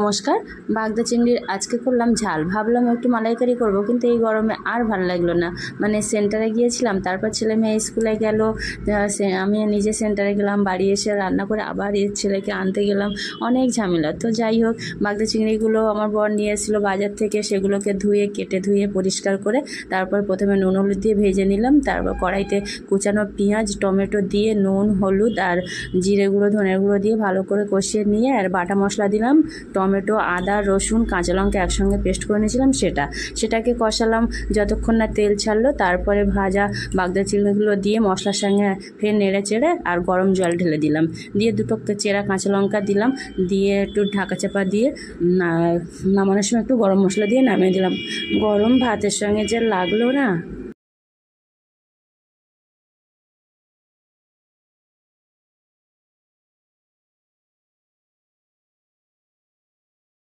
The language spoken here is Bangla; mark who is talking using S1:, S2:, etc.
S1: নমস্কার। বাগদা চিংড়ির আজকে করলাম ঝাল। ভাবলাম একটু মালাইকারি করব, কিন্তু এই গরমে আর ভালো লাগল না। মানে সেন্টারে গিয়েছিলাম, তারপর ছেলে মেয়ে স্কুলে গেল আমি নিজে সেন্টারে গেলাম, বাড়ি এসে রান্না করে আবার এর ছেলেকে আনতে গেলাম। অনেক ঝামেলা। তো যাই হোক, বাগদা চিংড়িগুলো আমার বর নিয়ে এসেছিল বাজার থেকে, সেগুলোকে ধুয়ে, কেটে ধুয়ে, পরিষ্কার করে তারপর প্রথমে নুন হলুদ দিয়ে ভেজে নিলাম, তারপর কড়াইতে কুচানো পেঁয়াজ, টমেটো দিয়ে নুন, হলুদ আর জিরে গুঁড়ো ধনের গুঁড়ো দিয়ে ভালো করে কষিয়ে নিয়ে আর বাটা মশলা দিলাম, টমেটো আদা, রসুন, কাঁচা লঙ্কা একসঙ্গে পেস্ট করে নিয়েছিলাম সেটা। সেটাকে কষালাম যতক্ষণ না তেল ছাড়লো, তারপরে ভাজা বাগদা চিংড়িগুলো দিয়ে মশলার সঙ্গে ফের নেড়ে চেড়ে আর গরম জল ঢেলে দিলাম। দিয়ে দুটো চেরা কাঁচা লঙ্কা দিলাম, দিয়ে একটু ঢাকা চাপা দিয়ে নামানোর সময় একটু গরম মশলা দিয়ে নামিয়ে দিলাম। গরম ভাতের সঙ্গে যে লাগল না